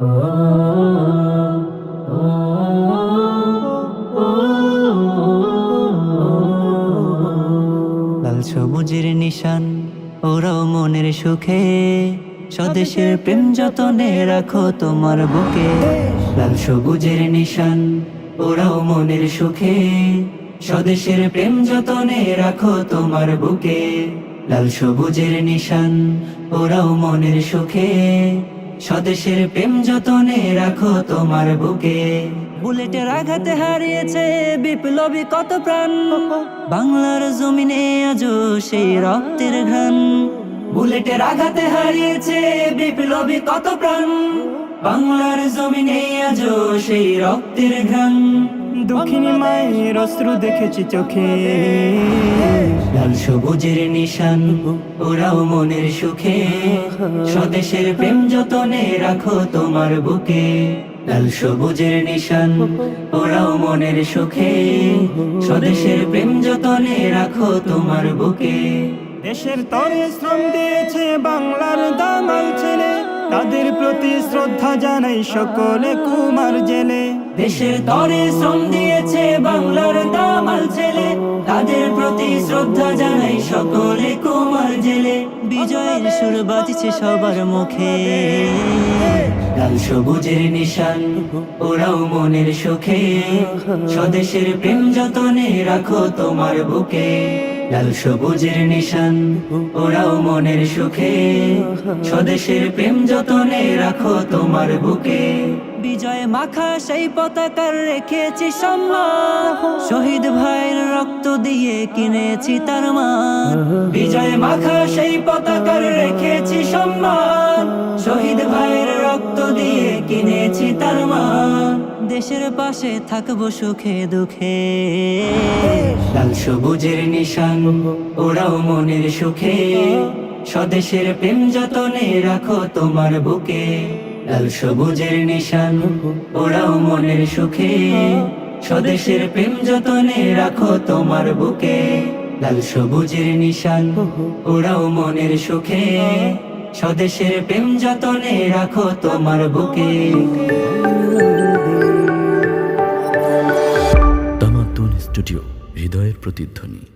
লাল সবুজের নিশান ওরাও মনের সুখে। স্বদেশের প্রেম যতনে রাখো তোমার বুকে। লাল সবুজের নিশান ওরাও মনের সুখে। স্বদেশের প্রেম যতনে রাখো তোমার বুকে। লাল সবুজের নিশান ওরাও মনের সুখে। স্বদেশের প্রেম যতনে রাখো তোমার বুকে। বুলেটের আঘাতে হারিয়েছে বিপ্লবী কত প্রাণ? বাংলার জমিনে আজও সেই রক্তের ঘ্রাণ। বুলেটের আঘাতে হারিয়েছে বিপ্লবী কত প্রাণ? বাংলার জমিনে আজও সেই রক্তের ঘ্রাণ। দুঃখিনী মায়ের অস্ত্র দেখেছি চোখে। লাল সবুজের নিশান ওরাও মনের সুখে। স্বদেশের প্রেম যতনে রাখো তোমার বুকে। লাল সবুজের নিশান ওরাও মনের সুখে। স্বদেশের প্রেম যতনে রাখো তোমার বুকে। দেশের তরে শ্রম দিয়েছে বাংলার দামাল ছেলে। তাদের প্রতি শ্রদ্ধা জানাই সকলে কুমার জেলে। দেশের তরে শ্রম দিয়েছে বাংলার দামাল ছেলে। তাদের প্রতি শ্রদ্ধা জানাই সকলে কুমার জেলে। বিজয়ের সুর বাজছে সবার মুখে। লাল সবুজের নিশান ওরাও মনের সুখে। স্বদেশের প্রেম যতনে রাখো তোমার বুকে। লাল সবুজের নিশান ওরাও মনের সুখে। স্বদেশের প্রেম যতনে রাখো তোমার বুকে। বিজয় মাখা সেই পতাকার রেখেছি সম্মান। শহীদ ভাইয়ের রক্ত দিয়ে কিনেছি তার মান। বিজয় মাখা সেই পতাকার রেখেছি সম্মান। কিনেছি তার মান দেশের পাশে থাকব সুখে দুঃখে। লাল সবুজের নিশান ওরাও মনের সুখে। স্বদেশের প্রেম যতনে রাখো তোমার বুকে। লাল সবুজের নিশান ওরাও মনের সুখে। স্বদেশের প্রেম যতনে রাখো তোমার বুকে। লাল সবুজের নিশান ওরাও মনের সুখে। স্বদেশের প্রেম যতনে রাখো তোমার বুকে। তামাতুন স্টুডিও হৃদয়ের প্রতিধ্বনি।